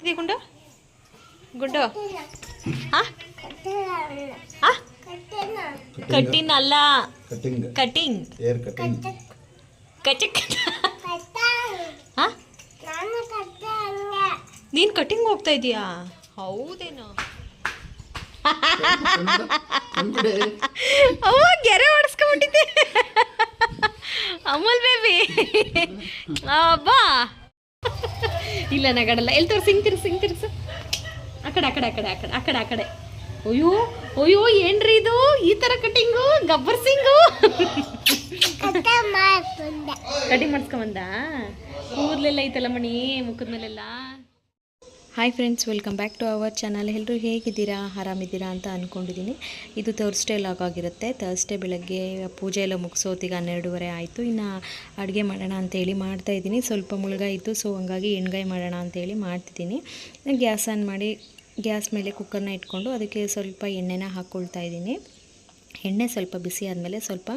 ಇದೆ ಗುಂಡು? ಗುಂಡು. ಹಾ? ಹಾ? ಕಟ್ಟಿನ ಅಲ್ಲ ಕಟಿಂಗ್ ಕಟಿಂಗ್ ಏರ್ ಕಟಿಂಗ್ ಕಚಕ್ ಹಾ? ನೀನು ಕಟಿಂಗ್ ಹೋಗ್ತಾ ಇದೀಯಾ? ಹೌದೇನೋ. ಅವ್ವ ಗೆರೆ ಹೊಡೆಸ್ಕೊಂಡ್ಬಿಟ್ಟಿದ್ದೆ. ಅಮೂಲ್ ಬೇಬಿ ಅಬ್ಬಾ ಇಲ್ಲ ನಗಡಲ್ಲ ಎಲ್ಲಿ ತೋರಿಸಿ ಹಿಂಗೆ ತಿರ್ಸು ಹಿಂಗೆ ತಿರ್ಸು. ಆ ಕಡೆ ಆ ಕಡೆ ಆ ಕಡೆ ಆ ಕಡೆ ಆ ಕಡೆ ಆ ಕಡೆ. ಅಯ್ಯೋ ಅಯ್ಯೋ ಏನ್ರಿ ಇದು? ಈ ಥರ ಕಟಿಂಗು? ಗಬ್ಬರ್ ಸಿಂಗು? ಕಟಿಂಗ್ ಮಾಡಿಸ್ಕೊಂಬಂದ ಕೂದಲೆಲ್ಲ ಐತಲ್ಲ ಮಣಿ ಮುಖದ ಮೇಲೆಲ್ಲ hi friends welcome back to our channel ಎಲ್ಲರೂ ಹೇಗಿದ್ದೀರಾ? ಆರಾಮಿದ್ದೀರಾ ಅಂತ ಅಂದ್ಕೊಂಡಿದ್ದೀನಿ ಇದು ಥರ್ಸ್ಡೇ ಲಾಗ್ ಆಗಿರುತ್ತೆ. ಥರ್ಸ್ಡೇ ಬೆಳಗ್ಗೆ ಪೂಜೆ ಎಲ್ಲ ಮುಗಿಸೋತಿಗೆ ಹನ್ನೆರಡೂವರೆ ಆಯಿತು. ಇನ್ನು ಅಡುಗೆ ಮಾಡೋಣ ಅಂತೇಳಿ ಮಾಡ್ತಾ ಇದ್ದೀನಿ. ಸ್ವಲ್ಪ ಮುಳುಗಾಯಿ ಇತ್ತು ಸೊ ಹಂಗಾಗಿ ಎಣ್ಗಾಯಿ ಮಾಡೋಣ ಅಂತೇಳಿ ಮಾಡ್ತಿದ್ದೀನಿ. ಗ್ಯಾಸ್ ಆನ್ ಮಾಡಿ ಗ್ಯಾಸ್ ಮೇಲೆ ಕುಕ್ಕರ್ನ ಇಟ್ಕೊಂಡು ಅದಕ್ಕೆ ಸ್ವಲ್ಪ ಎಣ್ಣೆನ ಹಾಕ್ಕೊಳ್ತಾ ಇದ್ದೀನಿ. ಎಣ್ಣೆ ಸ್ವಲ್ಪ ಬಿಸಿ ಆದಮೇಲೆ ಸ್ವಲ್ಪ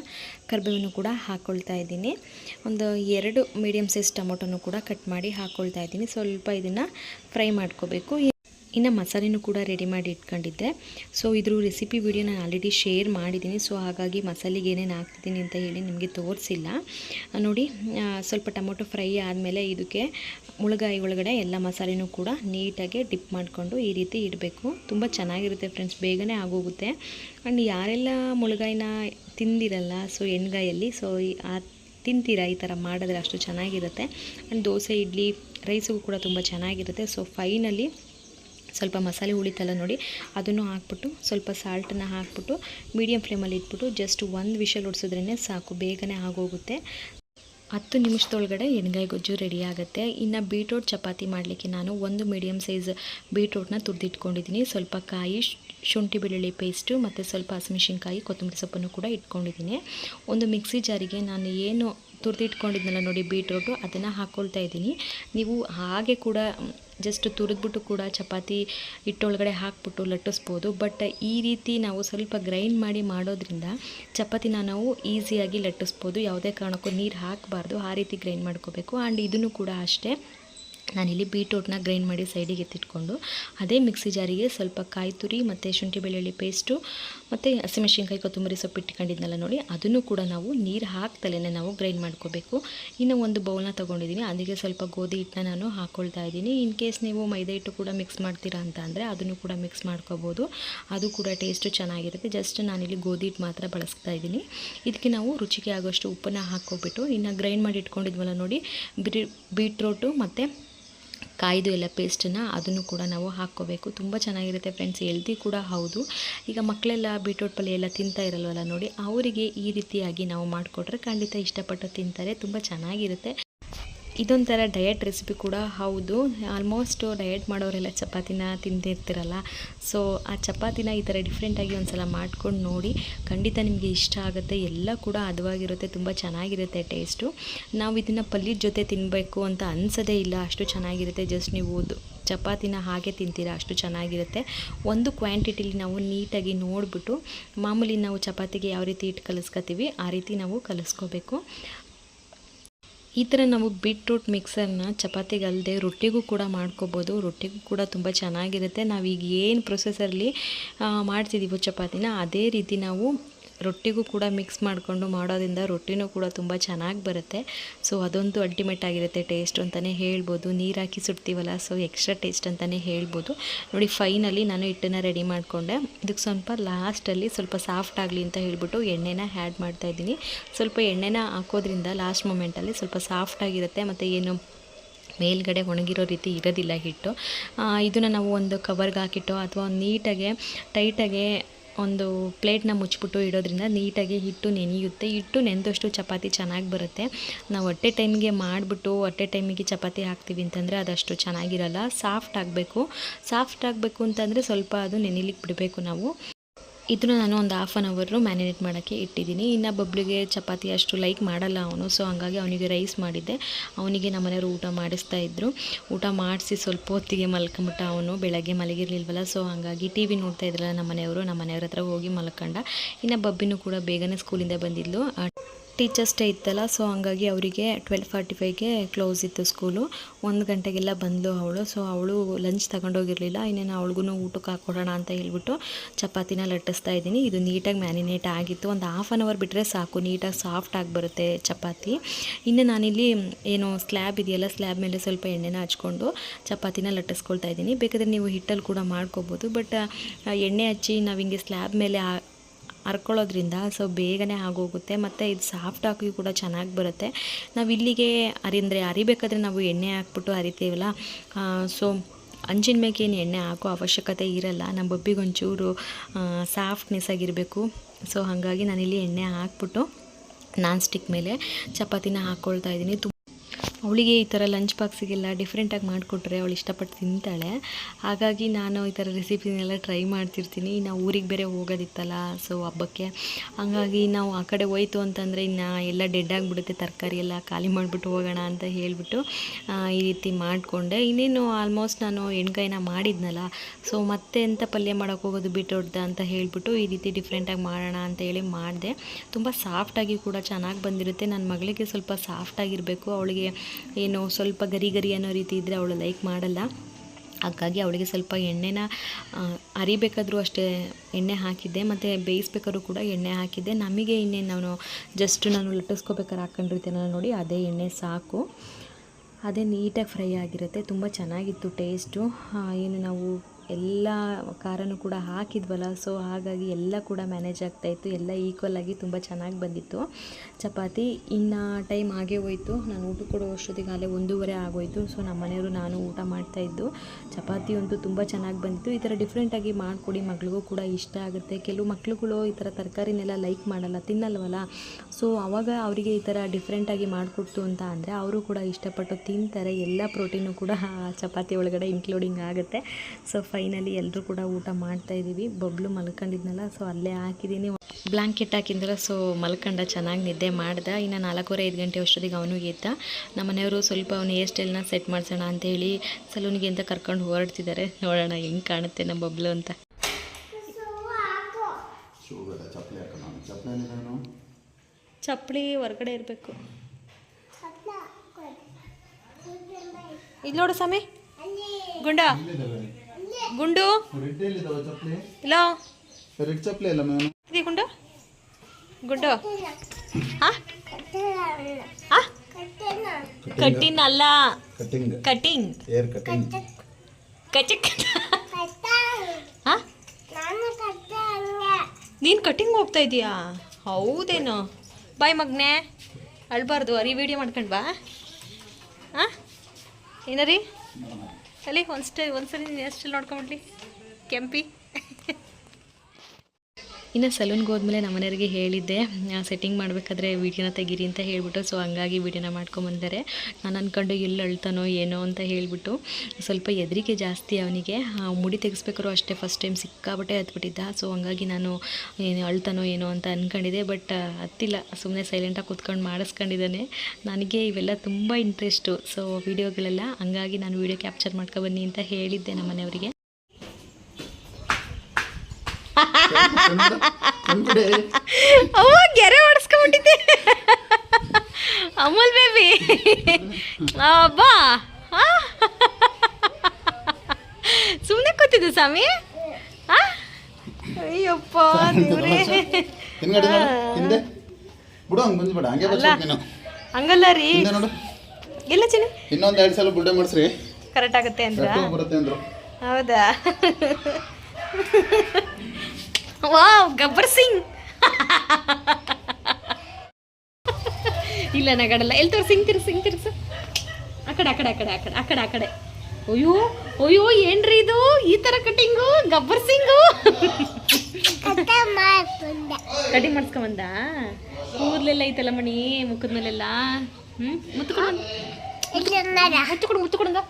ಕರಿಬೇವನ್ನು ಕೂಡ ಹಾಕ್ಕೊಳ್ತಾ ಇದ್ದೀನಿ. ಒಂದು ಎರಡು ಮೀಡಿಯಮ್ ಸೈಜ್ ಟೊಮೊಟೊನು ಕೂಡ ಕಟ್ ಮಾಡಿ ಹಾಕ್ಕೊಳ್ತಾ ಇದ್ದೀನಿ. ಸ್ವಲ್ಪ ಇದನ್ನು ಫ್ರೈ ಮಾಡ್ಕೋಬೇಕು. ಇನ್ನು ಮಸಾಲೆನೂ ಕೂಡ ರೆಡಿ ಮಾಡಿ ಇಟ್ಕೊಂಡಿದ್ದೆ. ಸೊ ಇದ್ರ ರೆಸಿಪಿ ವಿಡಿಯೋ ನಾನು ಆಲ್ರೆಡಿ ಶೇರ್ ಮಾಡಿದ್ದೀನಿ ಸೊ ಹಾಗಾಗಿ ಮಸಾಲೆಗೆ ಏನೇನು ಹಾಕ್ತಿದ್ದೀನಿ ಅಂತ ಹೇಳಿ ನಿಮಗೆ ತೋರಿಸಿಲ್ಲ. ನೋಡಿ ಸ್ವಲ್ಪ ಟೊಮೊಟೊ ಫ್ರೈ ಆದಮೇಲೆ ಇದಕ್ಕೆ ಮುಳುಗಾಯಿ ಒಳಗಡೆ ಎಲ್ಲ ಮಸಾಲೆನೂ ಕೂಡ ನೀಟಾಗಿ ಡಿಪ್ ಮಾಡಿಕೊಂಡು ಈ ರೀತಿ ಇಡಬೇಕು. ತುಂಬ ಚೆನ್ನಾಗಿರುತ್ತೆ ಫ್ರೆಂಡ್ಸ್ ಬೇಗನೆ ಆಗೋಗುತ್ತೆ. ಆ್ಯಂಡ್ ಯಾರೆಲ್ಲ ಮುಳುಗಾಯಿನ ತಿಂದಿರಲ್ಲ ಸೊ ಎಣ್ಗಾಯಲ್ಲಿ ಸೊ ಆ ತಿಂತೀರಾ ಈ ಥರ ಮಾಡಿದ್ರೆ ಅಷ್ಟು ಚೆನ್ನಾಗಿರುತ್ತೆ. ಆ್ಯಂಡ್ ದೋಸೆ, ಇಡ್ಲಿ ರೈಸಿಗೂ ಕೂಡ ತುಂಬ ಚೆನ್ನಾಗಿರುತ್ತೆ. ಸೊ ಫೈನಲಿ ಸ್ವಲ್ಪ ಮಸಾಲೆ ಉಳಿತಲ್ಲ ನೋಡಿ ಅದನ್ನು ಹಾಕ್ಬಿಟ್ಟು ಸ್ವಲ್ಪ ಸಾಲ್ಟನ್ನು ಹಾಕ್ಬಿಟ್ಟು ಮೀಡಿಯಮ್ ಫ್ಲೇಮಲ್ಲಿ ಇಟ್ಬಿಟ್ಟು ಜಸ್ಟ್ ಒಂದು ವಿಷಲ್ ಹೊಡ್ಸಿದ್ರೇ ಸಾಕು, ಬೇಗನೆ ಆಗೋಗುತ್ತೆ. ಹತ್ತು ನಿಮಿಷದೊಳಗಡೆ ಎಣ್ಗಾಯಿ ಗೊಜ್ಜು ರೆಡಿ ಆಗುತ್ತೆ. ಇನ್ನು ಬೀಟ್ರೋಟ್ ಚಪಾತಿ ಮಾಡಲಿಕ್ಕೆ ನಾನು ಒಂದು ಮೀಡಿಯಮ್ ಸೈಜ್ ಬೀಟ್ರೋಟ್ನ ತುರಿದಿಟ್ಕೊಂಡಿದ್ದೀನಿ ಸ್ವಲ್ಪ ಕಾಯಿ ಶುಂಠಿ ಬೆಳ್ಳುಳ್ಳಿ ಪೇಸ್ಟು ಮತ್ತು ಸ್ವಲ್ಪ ಹಸಿಮೆಣಸಿನ್ಕಾಯಿ, ಕೊತ್ತಂಬರಿ ಸೊಪ್ಪನ್ನು ಕೂಡ ಇಟ್ಕೊಂಡಿದ್ದೀನಿ ಒಂದು ಮಿಕ್ಸಿ ಜಾರಿಗೆ ನಾನು ಏನು ತುರಿದಿಟ್ಕೊಂಡಿದ್ನಲ್ಲ ನೋಡಿ ಬೀಟ್ರೋಟು, ಅದನ್ನು ಹಾಕ್ಕೊಳ್ತಾ ಇದ್ದೀನಿ. ನೀವು ಹಾಗೆ ಕೂಡ ಜಸ್ಟ್ ತುರಿದ್ಬಿಟ್ಟು ಕೂಡ ಚಪಾತಿ ಹಿಟ್ಟೊಳಗಡೆ ಹಾಕ್ಬಿಟ್ಟು ಲಟ್ಟಿಸ್ಬೋದು. ಬಟ್ ಈ ರೀತಿ ನಾವು ಸ್ವಲ್ಪ ಗ್ರೈಂಡ್ ಮಾಡಿ ಮಾಡೋದ್ರಿಂದ ಚಪಾತಿನ ನಾವು ಈಸಿಯಾಗಿ ಲಟ್ಟಿಸ್ಬೋದು. ಯಾವುದೇ ಕಾರಣಕ್ಕೂ ನೀರು ಹಾಕಬಾರ್ದು. ಆ ರೀತಿ ಗ್ರೈಂಡ್ ಮಾಡ್ಕೋಬೇಕು. ಆ್ಯಂಡ್ ಇದನ್ನು ಕೂಡ ಅಷ್ಟೇ ನಾನಿಲ್ಲಿ ಬೀಟ್ರೋಟ್ನ ಗ್ರೈಂಡ್ ಮಾಡಿ ಸೈಡಿಗೆ ಎತ್ತಿಟ್ಕೊಂಡು, ಅದೇ ಮಿಕ್ಸಿ ಜಾರಿಗೆ ಸ್ವಲ್ಪ ಕಾಯಿ ತುರಿ ಮತ್ತು ಶುಂಠಿ ಬೆಳ್ಳುಳ್ಳಿ ಪೇಸ್ಟು ಮತ್ತು ಹಸಿಮೆಣಸಿನ್ಕಾಯಿ ಕೊತ್ತಂಬರಿ ಸೊಪ್ಪು ಇಟ್ಕೊಂಡಿದ್ನಲ್ಲ ನೋಡಿ, ಅದನ್ನು ಕೂಡ ನಾವು ನೀರು ಹಾಕ್ತಲೇ ನಾವು ಗ್ರೈಂಡ್ ಮಾಡ್ಕೋಬೇಕು. ಇನ್ನು ಒಂದು ಬೌಲ್ನ ತೊಗೊಂಡಿದ್ದೀನಿ ಅದಕ್ಕೆ ಸ್ವಲ್ಪ ಗೋಧಿ ಹಿಟ್ಟನ್ನ ನಾನು ಹಾಕ್ಕೊಳ್ತಾ ಇದ್ದೀನಿ. ಇನ್ ಕೇಸ್ ನೀವು ಮೈದಾ ಹಿಟ್ಟು ಕೂಡ ಮಿಕ್ಸ್ ಮಾಡ್ತೀರಾ ಅಂತ ಅಂದರೆ ಅದನ್ನು ಕೂಡ ಮಿಕ್ಸ್ ಮಾಡ್ಕೋಬೋದು. ಅದು ಕೂಡ ಟೇಸ್ಟು ಚೆನ್ನಾಗಿರುತ್ತೆ. ಜಸ್ಟ್ ನಾನಿಲ್ಲಿ ಗೋಧಿ ಹಿಟ್ಟು ಮಾತ್ರ ಬಳಸ್ತಾ ಇದ್ದೀನಿ. ಇದಕ್ಕೆ ನಾವು ರುಚಿಗೆ ಆಗೋಷ್ಟು ಉಪ್ಪನ್ನು ಹಾಕ್ಕೊಬಿಟ್ಟು, ಇನ್ನು ಗ್ರೈಂಡ್ ಮಾಡಿ ಇಟ್ಕೊಂಡಿದ್ವಲ್ಲ ನೋಡಿ ಬೀಟ್ರೋಟು ಮತ್ತು ಕಾಯ್ದು ಎಲ್ಲ ಪೇಸ್ಟನ್ನು ಅದನ್ನು ಕೂಡ ನಾವು ಹಾಕ್ಕೋಬೇಕು. ತುಂಬ ಚೆನ್ನಾಗಿರುತ್ತೆ ಫ್ರೆಂಡ್ಸ್ ಹೆಲ್ದಿ ಕೂಡ ಹೌದು. ಈಗ ಮಕ್ಕಳೆಲ್ಲ ಬೀಟ್ರೂಟ್ ಪಲ್ಯ ಎಲ್ಲ ತಿಂತಾ ಇರಲ್ವಲ್ಲ ನೋಡಿ, ಅವರಿಗೆ ಈ ರೀತಿಯಾಗಿ ನಾವು ಮಾಡಿಕೊಟ್ರೆ ಖಂಡಿತ ಇಷ್ಟಪಟ್ಟು ತಿಂತಾರೆ, ತುಂಬ ಚೆನ್ನಾಗಿರುತ್ತೆ. ಇದೊಂಥರ ಡಯಟ್ ರೆಸಿಪಿ ಕೂಡ ಹೌದು. ಆಲ್ಮೋಸ್ಟು ಡಯಟ್ ಮಾಡೋರೆಲ್ಲ ಚಪಾತಿನ ತಿಂದಿರ್ತಿರಲ್ಲ. ಸೊ ಆ ಚಪಾತಿನ ಈ ಥರ ಡಿಫ್ರೆಂಟಾಗಿ ಒಂದು ಸಲ ಮಾಡ್ಕೊಂಡು ನೋಡಿ ಖಂಡಿತ ನಿಮಗೆ ಇಷ್ಟ ಆಗುತ್ತೆ. ಎಲ್ಲ ಕೂಡ ಹದವಾಗಿರುತ್ತೆ. ತುಂಬ ಚೆನ್ನಾಗಿರುತ್ತೆ ಟೇಸ್ಟು ನಾವು ಇದನ್ನು ಪಲ್ಯದ ಜೊತೆ ತಿನ್ನಬೇಕು ಅಂತ ಅನ್ಸೋದೇ ಇಲ್ಲ. ಅಷ್ಟು ಚೆನ್ನಾಗಿರುತ್ತೆ. ಜಸ್ಟ್ ನೀವು ಚಪಾತಿನ ಹಾಗೆ ತಿಂತೀರಾ? ಅಷ್ಟು ಚೆನ್ನಾಗಿರುತ್ತೆ. ಒಂದು ಕ್ವಾಂಟಿಟಿಲಿ ನಾವು ನೀಟಾಗಿ ನೋಡಿಬಿಟ್ಟು ಮಾಮೂಲಿ ನಾವು ಚಪಾತಿಗೆ ಯಾವ ರೀತಿ ಇಟ್ಟು ಕಲಿಸ್ಕೊತೀವಿ, ಆ ರೀತಿ ನಾವು ಕಲಿಸ್ಕೋಬೇಕು. ಈ ಥರ ನಾವು ಬೀಟ್ರೂಟ್ ಮಿಕ್ಸರ್ನ ಚಪಾತಿಗಲ್ಲದೆ ರೊಟ್ಟಿಗೂ ಕೂಡ ಮಾಡ್ಕೋಬೋದು. ರೊಟ್ಟಿಗೂ ಕೂಡ ತುಂಬ ಚೆನ್ನಾಗಿರುತ್ತೆ. ನಾವೀಗ ಏನು ಪ್ರೊಸೆಸರಲ್ಲಿ ಮಾಡ್ತಿದ್ದೀವೋ ಚಪಾತಿನ, ಅದೇ ರೀತಿ ನಾವು ರೊಟ್ಟಿಗೂ ಕೂಡ ಮಿಕ್ಸ್ ಮಾಡಿಕೊಂಡು ಮಾಡೋದ್ರಿಂದ ರೊಟ್ಟಿನೂ ಕೂಡ ತುಂಬ ಚೆನ್ನಾಗಿ ಬರುತ್ತೆ. ಸೊ ಅದೊಂದು ಅಲ್ಟಿಮೇಟ್ ಆಗಿರುತ್ತೆ ಟೇಸ್ಟ್ ಅಂತಲೇ ಹೇಳ್ಬೋದು. ನೀರು ಹಾಕಿ ಸುಡ್ತೀವಲ್ಲ ಸೊ ಎಕ್ಸ್ಟ್ರಾ ಟೇಸ್ಟ್ ಅಂತಲೇ ಹೇಳ್ಬೋದು. ನೋಡಿ ಫೈನಲಿ ನಾನು ಹಿಟ್ಟನ್ನು ರೆಡಿ ಮಾಡಿಕೊಂಡೆ. ಇದಕ್ಕೆ ಸ್ವಲ್ಪ ಲಾಸ್ಟಲ್ಲಿ ಸ್ವಲ್ಪ ಸಾಫ್ಟ್ ಆಗಲಿ ಅಂತ ಹೇಳಿಬಿಟ್ಟು ಎಣ್ಣೆನ ಆ್ಯಡ್ ಮಾಡ್ತಾಯಿದ್ದೀನಿ ಸ್ವಲ್ಪ ಎಣ್ಣೆನ ಹಾಕೋದ್ರಿಂದ ಲಾಸ್ಟ್ ಮೂಮೆಂಟಲ್ಲಿ ಸ್ವಲ್ಪ ಸಾಫ್ಟ್ ಆಗಿರುತ್ತೆ ಮತ್ತು ಏನು ಮೇಲ್ಗಡೆ ಒಣಗಿರೋ ರೀತಿ ಇರೋದಿಲ್ಲ ಹಿಟ್ಟು. ಇದನ್ನು ನಾವು ಒಂದು ಕವರ್ಗೆ ಹಾಕಿಟ್ಟು ಅಥವಾ ನೀಟಾಗೆ ಟೈಟಾಗೆ ಒಂದು ಪ್ಲೇಟ್ನ ಮುಚ್ಚಿಬಿಟ್ಟು ಇಡೋದ್ರಿಂದ ನೀಟಾಗಿ ಹಿಟ್ಟು ನೆನೆಯುತ್ತೆ. ಹಿಟ್ಟು ನೆನೆದಷ್ಟು ಚಪಾತಿ ಚೆನ್ನಾಗಿ ಬರುತ್ತೆ. ನಾವು ಹೊಟ್ಟೆ ಟೈಮ್ಗೆ ಮಾಡಿಬಿಟ್ಟು ಹೊಟ್ಟೆ ಟೈಮಿಗೆ ಚಪಾತಿ ಹಾಕ್ತೀವಿ ಅಂತಂದರೆ ಅದಷ್ಟು ಚೆನ್ನಾಗಿರಲ್ಲ. ಸಾಫ್ಟ್ ಆಗಬೇಕು. ಸಾಫ್ಟ್ ಆಗಬೇಕು ಅಂತಂದರೆ ಸ್ವಲ್ಪ ಅದು ನೆನಿಲಿಕ್ಕೆ ಬಿಡಬೇಕು ನಾವು. ಇದನ್ನು ನಾನು ಒಂದು ಹಾಫ್ ಆನ್ ಅವರು ಮ್ಯಾರಿನೇಟ್ ಮಾಡೋಕ್ಕೆ ಇಟ್ಟಿದ್ದೀನಿ. ಇನ್ನು ಬಬ್ಲಿಗೆ ಚಪಾತಿ ಅಷ್ಟು ಲೈಕ್ ಮಾಡಲ್ಲ ಅವನು ಸೊ ಹಂಗಾಗಿ ಅವನಿಗೆ ರೈಸ್ ಮಾಡಿದ್ದೆ. ಅವನಿಗೆ ನಮ್ಮ ಮನೆಯವರು ಊಟ ಮಾಡಿಸ್ತಾ ಇದ್ದರು ಊಟ ಮಾಡಿಸಿ ಸ್ವಲ್ಪ ಹೊತ್ತಿಗೆ ಮಲ್ಕೊಂಬಿಟ್ಟ ಅವನು, ಬೆಳಗ್ಗೆ ಮಲಗಿರಲಿಲ್ವಲ್ಲ ಸೊ ಹಂಗಾಗಿ ಟಿ ವಿ ನೋಡ್ತಾ ಇದ್ರಲ್ಲ ನಮ್ಮ ಮನೆಯವರು, ನಮ್ಮ ಮನೆಯವ್ರ ಹತ್ರ ಹೋಗಿ ಮಲ್ಕೊಂಡ. ಇನ್ನು ಬಬ್ಬಿನೂ ಕೂಡ ಬೇಗನೆ ಸ್ಕೂಲಿಂದ ಬಂದಿದ್ಲು. ಟೀಚರ್ಸ್ ಡೇ ಇತ್ತಲ್ಲ ಸೊ ಹಂಗಾಗಿ ಅವರಿಗೆ ಟ್ವೆಲ್ ಫಾರ್ಟಿ ಫೈವ್ಗೆ ಕ್ಲೋಸ್ ಇತ್ತು ಸ್ಕೂಲು ಒಂದು ಗಂಟೆಗೆಲ್ಲ ಬಂದಳು ಅವಳು ಸೊ ಅವಳು ಲಂಚ್ ತಗೊಂಡೋಗಿರಲಿಲ್ಲ, ಇನ್ನೇನು ಅವಳಿಗೂ ಊಟಕ್ಕೆ ಹಾಕ್ಕೊಡೋಣ ಅಂತ ಹೇಳ್ಬಿಟ್ಟು ಚಪಾತಿನ ಲಟ್ಟಿಸ್ತಾ ಇದ್ದೀನಿ. ಇದು ನೀಟಾಗಿ ಮ್ಯಾರಿನೇಟ್ ಆಗಿತ್ತು. ಒಂದು ಹಾಫ್ ಆನ್ ಅವರ್ ಬಿಟ್ಟರೆ ಸಾಕು, ನೀಟಾಗಿ ಸಾಫ್ಟ್ ಆಗಿ ಬರುತ್ತೆ ಚಪಾತಿ. ಇನ್ನು ನಾನಿಲ್ಲಿ ಏನು ಸ್ಲ್ಯಾಬ್ ಇದೆಯಲ್ಲ ಸ್ಲ್ಯಾಬ್ ಮೇಲೆ ಸ್ವಲ್ಪ ಎಣ್ಣೆನ ಹಚ್ಕೊಂಡು ಚಪಾತಿನ ಲಟ್ಟಿಸ್ಕೊಳ್ತಾ ಇದ್ದೀನಿ. ಬೇಕಾದರೆ ನೀವು ಹಿಟ್ಟಲ್ಲಿ ಕೂಡ ಮಾಡ್ಕೋಬೋದು ಬಟ್ ಎಣ್ಣೆ ಹಚ್ಚಿ ನಾವು ಹಿಂಗೆ ಸ್ಲ್ಯಾಬ್ ಮೇಲೆ ಹರ್ಕೊಳ್ಳೋದ್ರಿಂದ ಸೊ ಬೇಗನೆ ಆಗೋಗುತ್ತೆ ಮತ್ತು ಇದು ಸಾಫ್ಟ್ ಹಾಕಿ ಕೂಡ ಚೆನ್ನಾಗಿ ಬರುತ್ತೆ. ನಾವು ಇಲ್ಲಿಗೆ ಅರಿಂದರೆ ಅರಿಬೇಕಾದ್ರೆ ನಾವು ಎಣ್ಣೆ ಹಾಕ್ಬಿಟ್ಟು ಅರಿತೀವಲ್ಲ ಸೊ ಅಂಜಿನ ಮೇಲೆ ಏನು ಎಣ್ಣೆ ಹಾಕೋ ಅವಶ್ಯಕತೆ ಇರಲ್ಲ ನಮ್ಮ ಬಬ್ಬಿಗೆ ಒಂಚೂರು ಸಾಫ್ಟ್ನೆಸ್ ಆಗಿರಬೇಕು ಸೊ ಹಾಗಾಗಿ ನಾನಿಲ್ಲಿ ಎಣ್ಣೆ ಹಾಕ್ಬಿಟ್ಟು ನಾನ್ ಸ್ಟಿಕ್ ಮೇಲೆ ಚಪಾತಿನ ಹಾಕ್ಕೊಳ್ತಾ ಇದ್ದೀನಿ. ಅವಳಿಗೆ ಈ ಥರ ಲಂಚ್ ಬಾಕ್ಸಿಗೆಲ್ಲ ಡಿಫ್ರೆಂಟಾಗಿ ಮಾಡಿಕೊಟ್ರೆ ಅವಳು ಇಷ್ಟಪಟ್ಟು ತಿಂತಾಳೆ. ಹಾಗಾಗಿ ನಾನು ಈ ಥರ ರೆಸಿಪಿನೆಲ್ಲ ಟ್ರೈ ಮಾಡ್ತಿರ್ತೀನಿ. ನಾವು ಊರಿಗೆ ಬೇರೆ ಹೋಗೋದಿತ್ತಲ್ಲ ಸೊ ಹಬ್ಬಕ್ಕೆ. ಹಾಗಾಗಿ ನಾವು ಆ ಕಡೆ ಹೋಯ್ತು ಅಂತಂದರೆ ಇನ್ನು ಎಲ್ಲ ಡೆಡ್ ಆಗಿಬಿಡುತ್ತೆ. ತರಕಾರಿ ಎಲ್ಲ ಖಾಲಿ ಮಾಡಿಬಿಟ್ಟು ಹೋಗೋಣ ಅಂತ ಹೇಳಿಬಿಟ್ಟು ಈ ರೀತಿ ಮಾಡಿಕೊಂಡೆ. ಇನ್ನೇನು ಆಲ್ಮೋಸ್ಟ್ ನಾನು ಎಣ್ಗಾಯಿನ ಮಾಡಿದ್ನಲ್ಲ ಸೊ ಮತ್ತೆ ಎಂಥ ಪಲ್ಯ ಮಾಡೋಕ್ಕೆ ಹೋಗೋದು ಬಿಟ್ಟೊಡ್ದ ಅಂತ ಹೇಳಿಬಿಟ್ಟು ಈ ರೀತಿ ಡಿಫ್ರೆಂಟಾಗಿ ಮಾಡೋಣ ಅಂತ ಹೇಳಿ ಮಾಡಿದೆ. ತುಂಬ ಸಾಫ್ಟಾಗಿ ಕೂಡ ಚೆನ್ನಾಗಿ ಬಂದಿರುತ್ತೆ. ನನ್ನ ಮಗಳಿಗೆ ಸ್ವಲ್ಪ ಸಾಫ್ಟಾಗಿರಬೇಕು ಅವಳಿಗೆ ಏನು ಸ್ವಲ್ಪ ಗರಿ ಗರಿ ಅನ್ನೋ ರೀತಿ ಇದ್ದರೆ ಅವಳು ಲೈಕ್ ಮಾಡಲ್ಲ. ಹಾಗಾಗಿ ಅವಳಿಗೆ ಸ್ವಲ್ಪ ಎಣ್ಣೆನ ಅರಿಬೇಕಾದರೂ ಅಷ್ಟೇ ಎಣ್ಣೆ ಹಾಕಿದ್ದೆ. ಮತ್ತು ಬೇಯಿಸ್ಬೇಕಾದ್ರೂ ಕೂಡ ಎಣ್ಣೆ ಹಾಕಿದ್ದೆ. ನಮಗೆ ಇನ್ನೇನು ನಾನು ಜಸ್ಟ್ ನಾನು ಲಟ್ಟಿಸ್ಕೋಬೇಕಾದ್ರೆ ಹಾಕೊಂಡಿರ್ತೀನಲ್ಲ ನೋಡಿ ಅದೇ ಎಣ್ಣೆ ಸಾಕು. ಅದೇ ನೀಟಾಗಿ ಫ್ರೈ ಆಗಿರುತ್ತೆ. ತುಂಬ ಚೆನ್ನಾಗಿತ್ತು ಟೇಸ್ಟು ಏನು ನಾವು ಎಲ್ಲ ಖಾರನೂ ಕೂಡ ಹಾಕಿದ್ವಲ್ಲ ಸೊ ಹಾಗಾಗಿ ಎಲ್ಲ ಕೂಡ ಮ್ಯಾನೇಜ್ ಆಗ್ತಾಯಿತ್ತು ಎಲ್ಲ ಈಕ್ವಲ್ ಆಗಿ ತುಂಬ ಚೆನ್ನಾಗಿ ಬಂದಿತ್ತು. ಚಪಾತಿ ಇನ್ನು ಟೈಮ್ ಆಗೇ ಹೋಯಿತು. ನಾನು ಊಟ ಕೊಡೋ ಅಷ್ಟೊತ್ತಿಗೆ ಅಲ್ಲೇ ಒಂದೂವರೆ ಆಗೋಯ್ತು. ಸೊ ನಮ್ಮ ಮನೆಯವರು ನಾನು ಊಟ ಮಾಡ್ತಾಯಿದ್ದು ಚಪಾತಿ ಅಂತೂ ತುಂಬ ಚೆನ್ನಾಗಿ ಬಂದಿತ್ತು. ಈ ಥರ ಡಿಫ್ರೆಂಟಾಗಿ ಮಾಡಿಕೊಡಿ, ಮಗಳಿಗೂ ಕೂಡ ಇಷ್ಟ ಆಗುತ್ತೆ. ಕೆಲವು ಮಕ್ಳುಗಳು ಈ ಥರ ತರಕಾರಿನೆಲ್ಲ ಲೈಕ್ ಮಾಡಲ್ಲ, ತಿನ್ನಲ್ವಲ್ಲ? ಸೊ ಆವಾಗ ಅವರಿಗೆ ಈ ಥರ ಡಿಫ್ರೆಂಟಾಗಿ ಮಾಡಿಕೊಡ್ತು ಅಂತ ಅಂದರೆ ಅವರು ಕೂಡ ಇಷ್ಟಪಟ್ಟು ತಿಂತಾರೆ. ಎಲ್ಲ ಪ್ರೋಟೀನು ಕೂಡ ಚಪಾತಿ ಒಳಗಡೆ ಇನ್ಕ್ಲೂಡಿಂಗ್ ಆಗುತ್ತೆ. ಸೊ ಫೈನಲಿ ಎಲ್ಲರೂ ಕೂಡ ಊಟ ಮಾಡ್ತಾ ಇದ್ದೀವಿ. ಬಬ್ಲು ಮಲ್ಕೊಂಡಿದ್ನಲ್ಲ ಸೊ ಅಲ್ಲೇ ಹಾಕಿದ್ದೀನಿ. ಬ್ಲ್ಯಾಂಕೆಟ್ ಹಾಕಿದ್ರೆ ಸೊ ಮಲ್ಕೊಂಡ ಚೆನ್ನಾಗಿ ನಿದ್ದೆ ಮಾಡ್ದ. ಇನ್ನು ನಾಲ್ಕೂವರೆ ಐದು ಗಂಟೆ ಅಷ್ಟೊತ್ತಿಗೆ ಅವನು ಎದ್ದ. ನಮ್ಮ ಮನೆಯವರು ಸ್ವಲ್ಪ ಅವನ ಹೇರ್ ಸ್ಟೈಲ್ನ ಸೆಟ್ ಮಾಡ್ಸೋಣ ಅಂತೇಳಿ ಸಲೂನಿಗೆ ಅಂತ ಕರ್ಕೊಂಡು ಹೊರಡ್ತಿದ್ದಾರೆ. ನೋಡೋಣ ಹೆಂಗೆ ಕಾಣುತ್ತೆ ನಮ್ಮ ಬಬ್ಲು ಅಂತ. ಚಪ್ಪಲಿ ಹೊರಗಡೆ ಇರಬೇಕು. ಇಲ್ಲಿ ನೋಡು ಸ್ವಾಮಿ. ಗುಂಡ. ಗುಂಡು? ಇಲ್ಲ. ರೆಡ್ ಚಪ್ಪಲಿ ಅಲ್ಲ ಮೇನು ಗುಂಡು? ಗುಂಡು. ಹಾ? ಹಾ? ಕಟ್ಟಿಂಗ್ ಅಲ್ಲ. ಕಟಿಂಗ್ ಕಟಿಂಗ್ ಏರ್ ಕಟಿಂಗ್ ಕಚಕ್ ನೀನು ಕಟಿಂಗ್ ಹೋಗ್ತಾ ಇದೀಯಾ? ಹೌದೇನು. ಬಾಯ್ ಮಗ್ನೆ. ಅಳ್ಬಾರ್ದು ಅರಿ ವಿಡಿಯೋ ಮಾಡ್ಕೊಂಡು ಬಾ. ಹಾಂ? ಏನರಿ? ಅಲ್ಲಿ ಒಂದು ಸ್ಟೈ ಒಂದ್ಸರಿ ನೀನು ಎಷ್ಟು ನೋಡ್ಕೊಂಬಿಡ್ಲಿ ಕೆಂಪಿ. ಇನ್ನು ಸಲೂನ್ಗೆ ಹೋದ್ಮೇಲೆ ನಮ್ಮ ಮನೆಯವ್ರಿಗೆ ಹೇಳಿದ್ದೆ ಸೆಟ್ಟಿಂಗ್ ಮಾಡಬೇಕಾದ್ರೆ ವೀಡಿಯೋನ ತೆಗೀರಿ ಅಂತ ಹೇಳಿಬಿಟ್ಟು ಸೊ ಹಂಗಾಗಿ ವೀಡಿಯೋನ ಮಾಡ್ಕೊಂಬಂದರೆ ನಾನು ಅಂದ್ಕೊಂಡು ಎಲ್ಲಿ ಅಳ್ತಾನೋ ಏನೋ ಅಂತ ಹೇಳಿಬಿಟ್ಟು, ಸ್ವಲ್ಪ ಎದರಿಕೆ ಜಾಸ್ತಿ ಅವನಿಗೆ. ಮುಡಿ ತೆಗೆಸ್ಬೇಕಾದ್ರು ಅಷ್ಟೇ ಫಸ್ಟ್ ಟೈಮ್ ಸಿಕ್ಕಾಬಟ್ಟೆ ಹತ್ಬಿಟ್ಟಿದ್ದ ಸೊ ಹಂಗಾಗಿ ನಾನು ಏನು ಅಳ್ತಾನೋ ಏನೋ ಅಂತ ಅಂದ್ಕೊಂಡಿದ್ದೆ ಬಟ್ ಹತ್ತಿಲ್ಲ. ಸುಮ್ಮನೆ ಸೈಲೆಂಟಾಗಿ ಕೂತ್ಕೊಂಡು ಮಾಡಿಸ್ಕೊಂಡಿದ್ದಾನೆ. ನನಗೆ ಇವೆಲ್ಲ ತುಂಬ ಇಂಟ್ರೆಸ್ಟು ಸೊ ವೀಡಿಯೋಗಳೆಲ್ಲ ಹಂಗಾಗಿ ನಾನು ವೀಡಿಯೋ ಕ್ಯಾಪ್ಚರ್ ಮಾಡ್ಕೊಬನ್ನಿ ಅಂತ ಹೇಳಿದ್ದೆ ನಮ್ಮ ಮನೆಯವರಿಗೆ ಅವ್ವ ಗೆರೆ ಹೊಡೆಸ್ಕೊಂಬಿಟ್ಟಿದ್ದೆ ಅಮೂಲ್ ಬೇಬಿ ಅಬ್ಬಾ ಸುಮ್ಮನೆ ಕೂತಿದ್ದು ಸ್ವಾಮಿ? ಅಯ್ಯಪ್ಪ ಹಂಗಲ್ಲ ರೀ. ಇಲ್ಲ ಚಿನ್ನ. ಇನ್ನೊಂದು ಎರಡು ಸಲ ಬುಲ್ಡೆ ಮಾಡಿಸ್ರಿ. ಕರೆಕ್ಟ್ ಆಗುತ್ತೆ ಅಂದ್ರ? ಬರುತ್ತೆ ಅಂದ್ರು. ಹೌದಾ? ವಾವ್ ಗಬ್ಬರ್ ಸಿಂಗ್. ಇಲ್ಲ ನಗಡಲ್ಲ ಎಲ್ಲಿ ತೋರಿಸಿ ಹಿಂಗ್ ತಿರ್ಸು ಹಿಂಗ್ ತಿರ್ಸು. ಆ ಕಡೆ ಆ ಕಡೆ ಆ ಕಡೆ ಆ ಕಡೆ ಆ ಕಡೆ ಆ ಕಡೆ. ಅಯ್ಯೋ ಅಯ್ಯೋ ಏನ್ರಿ ಇದು? ಈ ತರ ಕಟಿಂಗು? ಗಬ್ಬರ್ ಸಿಂಗು? ಕಟಿಂಗ್ ಮಾಡಿಸ್ಕೊಂಬಂದ? ಕೂದಲೆಲ್ಲ ಐತಲ್ಲ ಮಣಿ ಮುಖದ ಮೇಲೆಲ್ಲ? ಹ್ಮ್ ಮುತ್ಕೊಂಡು ಮುತ್ತುಕೊಡು ಮುತ್ತುಕೊಡಂಗ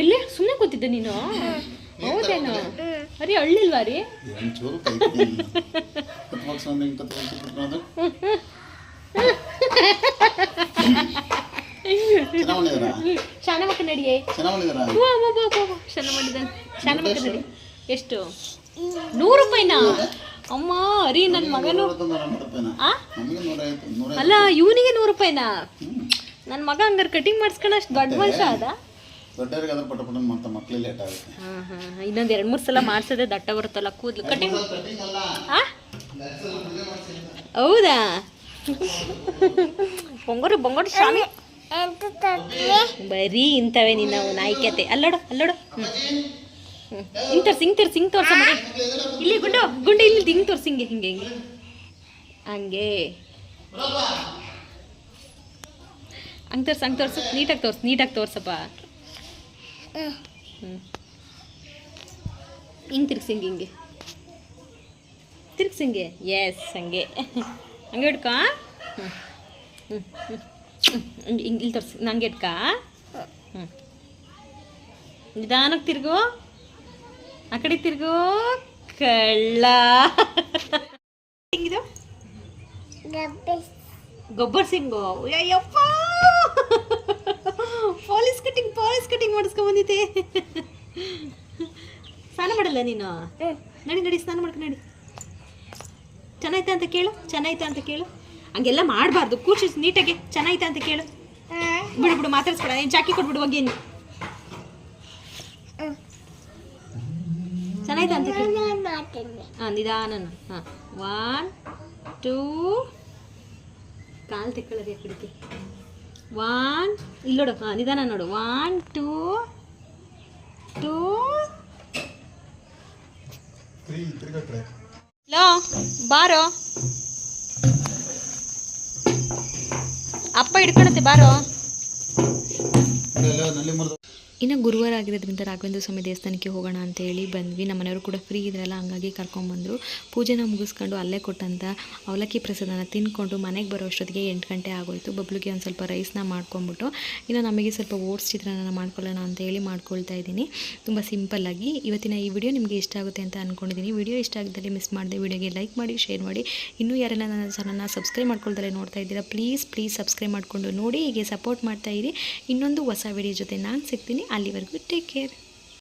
ಎಲ್ಲಿ? ಸುಮ್ಮನೆ ಕೂತಿದ್ದೆ ನೀನು? ಹೌದೇನು? ಅರಿ ಅಳ್ಳಿಲ್ವಾ ರೀ ಒಂಚೂರು ಶಾನ ಮಕ್ಕ ನಡಿಯೇ ಶಾನ ಮಾಡಿದ ಶಾನ ಮಕ್ಕ ನಡಿ ಎಷ್ಟು? ನೂರು ರೂಪಾಯಿನಾ? ಅಮ್ಮ ಅರಿ ನನ್ನ ಮಗನು. ಅಲ್ಲ ಇವನಿಗೆ ನೂರು ರೂಪಾಯಿನಾ? ನನ್ನ ಮಗ ಹಂಗಾರೆ ಕಟಿಂಗ್ ಮಾಡಿಸ್ಕೊಂಡು ಅಷ್ಟು ದೊಡ್ಡ ಮನುಷ್ಯ ಅದ ದೊಡ್ಡವರಿಗೆ ಅದ್ರ ಪಟ ಪಟ ಮಾಡ್ತಾ ಮಕ್ಳಿಗೆ ಲೇಟ್ ಆಗುತ್ತೆ. ಹಾಂ ಹಾಂ ಇನ್ನೊಂದು ಎರಡು ಮೂರು ಸಲ ಮಾಡಿಸೋದೆ ದಟ್ಟ ಬರುತ್ತಲ್ಲ ಕೂದಲು. ಕಟಿಂಗ್ ಹಾಂ ಹೌದಾ? ಬೊಂಗರು ಬೊಂಗರು ಸ್ವಾಮಿ. ಬರೀ ಇಂಥವೇ ನಿನ್ನ ನಾಯ್ಕತೆ. ಅಲ್ಲೋಡು ಅಲ್ಲೋಡು. ಹ್ಞೂ ಹಿಂಗೆ ತೋರ್ಸಿ ಹಿಂಗೆ ತೋರ್ಸಿ ಹಿಂಗೆ ತೋರ್ಸ ಇಲ್ಲಿ ಗುಂಡು ಗುಂಡು ಇಲ್ಲಿ ಹಿಂಗೆ ತೋರ್ಸಿ ಹಿಂಗೆ ಹಿಂಗೆ ಹಿಂಗೆ. ಹಂಗೆ. ಹಂಗೆ ತೋರ್ಸು ಹಂಗೆ ತೋರ್ಸು. ನೀಟಾಗಿ ತೋರ್ಸು ನೀಟಾಗಿ ತೋರ್ಸಪ್ಪ. ಹ್ಞೂ ಹಿಂಗೆ ತಿರ್ಗ್ಸಿ ಹಿಂಗೆ. ಹಿಂಗೆ ತಿರ್ಗ್ಸಿ ಹಿಂಗೆ. ಎಸ್ ಹಂಗೆ ಹಂಗೆ ಇಟ್ಕ ಹ್ಞೂ ಹ್ಞೂ ಹ್ಞೂ ಹ್ಞೂ ಹಿಂಗೆ ಇಲ್ಲಿ ತೋರಿಸಿ. ನಂಗೆ ಇಟ್ಕ ಹ್ಞೂ ನಿಧಾನಕ್ಕೆ ತಿರ್ಗು. ಆ ಕಡೆ ತಿರ್ಗು. ಕಳ್ಳ. ಹೆಂಗಿದು? ಗೊಬ್ಬರ್ Singhu. Ayyappa police cutting police cutting ಮಾಡಿಸ್ಕೊಂಡ್ ಬಂದಿದ್ದೆ. ಸ್ನಾನ ಮಾಡಲ್ಲ ನೀನು? ನಡಿ ನಡಿ ಸ್ನಾನ ಮಾಡ್ಕೊ ನಡಿ. ಚೆನ್ನಾಯ್ತಾ ಅಂತ ಕೇಳು ಚೆನ್ನಾಯ್ತಾ ಅಂತ ಕೇಳು. ಹಂಗೆಲ್ಲ ಮಾಡಬಾರ್ದು ಕೂರ್ಸಿ ನೀಟಾಗಿ ಚೆನ್ನಾಯ್ತಾ ಅಂತ ಕೇಳು. ಬಿಡು ಬಿಡು ಮಾತಾಡ್ಸ್ಬೇಡ ನೀನು ಚಾಕಿ ಕೊಟ್ಬಿಡು ಹೋಗಿ ನೀನು ಚೆನ್ನಾಯ್ತಾ ಅಂತ ಕೇಳು. ಹಾಂ ನಿಧಾನ ಹಾಂ. ಒನ್ ಟೂ ಕಾಲು ತೆಕ್ಕೊಳ್ಳೋದು ಆ ಕಡೆಗೆ ಒನ್ ಇಲ್ಲಿ ನೋಡು ಹಾಂ ನಿಧಾನ ನೋಡು. ಒನ್ ಟೂ ಟೂ ಲೋ ಬಾರೋ. ಅಪ್ಪ ಹಿಡ್ಕೊಳತ್ತೆ ಬಾರೋ. ಇನ್ನು ಗುರುವಾರ ಆಗಿರೋದ್ರಿಂದ ರಾಘವೇಂದ್ರ ಸ್ವಾಮಿ ದೇವಸ್ಥಾನಕ್ಕೆ ಹೋಗೋಣ ಅಂತ ಹೇಳಿ ಬಂದ್ವಿ. ನಮ್ಮ ಮನೆಯವರು ಕೂಡ ಫ್ರೀ ಇದ್ರಲ್ಲ, ಹಂಗಾಗಿ ಕರ್ಕೊಂಡ್ಬಂದರು ಪೂಜೆನ ಮುಗಿಸ್ಕೊಂಡು ಅಲ್ಲೇ ಕೊಟ್ಟಂಥ ಅವಲಕ್ಕಿ ಪ್ರಸಾದನ ತಿನ್ಕೊಂಡು ಮನೆಗೆ ಬರೋ ಅಷ್ಟೊತ್ತಿಗೆ ಎಂಟು ಗಂಟೆ ಆಗೋಯಿತು. ಬಬ್ಲಿಗೆ ಒಂದು ಸ್ವಲ್ಪ ರೈಸ್ನ ಮಾಡ್ಕೊಂಬಿಟ್ಟು ಇನ್ನು ನಮಗೆ ಸ್ವಲ್ಪ ಓಟ್ಸ್ ಚಿತ್ರಾನ್ನ ಮಾಡ್ಕೊಳ್ಳೋಣ ಅಂತ ಹೇಳಿ ಮಾಡ್ಕೊಳ್ತಾ ಇದ್ದೀನಿ. ತುಂಬ ಸಿಂಪಲ್ಲಾಗಿ ಇವತ್ತಿನ ಈ ವಿಡಿಯೋ ನಿಮಗೆ ಇಷ್ಟ ಆಗುತ್ತೆ ಅಂತ ಅಂದ್ಕೊಂಡಿದ್ದೀನಿ ವಿಡಿಯೋ ಇಷ್ಟ ಆಗಿದ್ದಲ್ಲಿ ಮಿಸ್ ಮಾಡಿದೆ ವಿಡಿಯೋಗೆ ಲೈಕ್ ಮಾಡಿ ಶೇರ್ ಮಾಡಿ. ಇನ್ನೂ ಯಾರೆಲ್ಲ ನನ್ನ ಚಾನಲ್ನ ಸಬ್ಸ್ಕ್ರೈಬ್ ಮಾಡ್ಕೊಳ್ತಾರೆ ನೋಡ್ತಾ ಇದ್ದೀರಾ ಪ್ಲೀಸ್ ಪ್ಲೀಸ್ ಸಬ್ಸ್ಕ್ರೈಬ್ ಮಾಡಿಕೊಂಡು ನೋಡಿ, ಹೀಗೆ ಸಪೋರ್ಟ್ ಮಾಡ್ತಾ ಇರಿ. ಇನ್ನೊಂದು ಹೊಸ ವಿಡಿಯೋ ಜೊತೆ ನಾನು ಸಿಗ್ತೀನಿ. I'll leave a good take care.